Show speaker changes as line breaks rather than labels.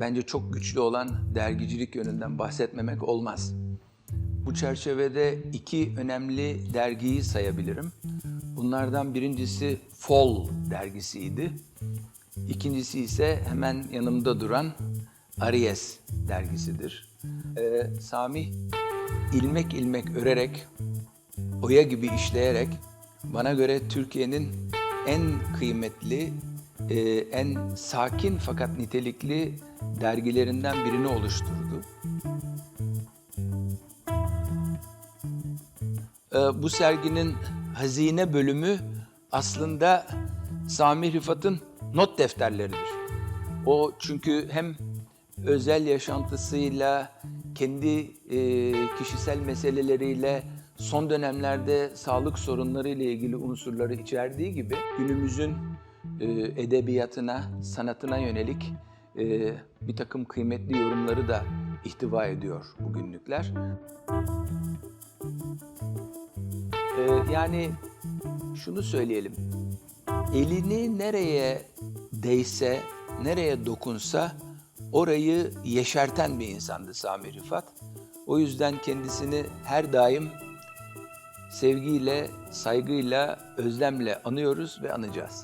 bence çok güçlü olan dergicilik yönünden bahsetmemek olmaz. Bu çerçevede iki önemli dergiyi sayabilirim. Bunlardan birincisi Fall dergisiydi. İkincisi ise hemen yanımda duran Aries dergisidir. Ee, Sami ilmek ilmek örerek, oya gibi işleyerek bana göre Türkiye'nin en kıymetli, e, en sakin fakat nitelikli dergilerinden birini oluşturdu. Ee, bu serginin hazine bölümü aslında Sami Rıfat'ın not defterleridir. O çünkü hem özel yaşantısıyla, kendi e, kişisel meseleleriyle, son dönemlerde sağlık sorunları ile ilgili unsurları içerdiği gibi günümüzün e, edebiyatına, sanatına yönelik e, bir takım kıymetli yorumları da ihtiva ediyor bu günlükler. Ee, yani şunu söyleyelim. Elini nereye değse, nereye dokunsa orayı yeşerten bir insandı Sami Rıfat. O yüzden kendisini her daim sevgiyle, saygıyla, özlemle anıyoruz ve anacağız.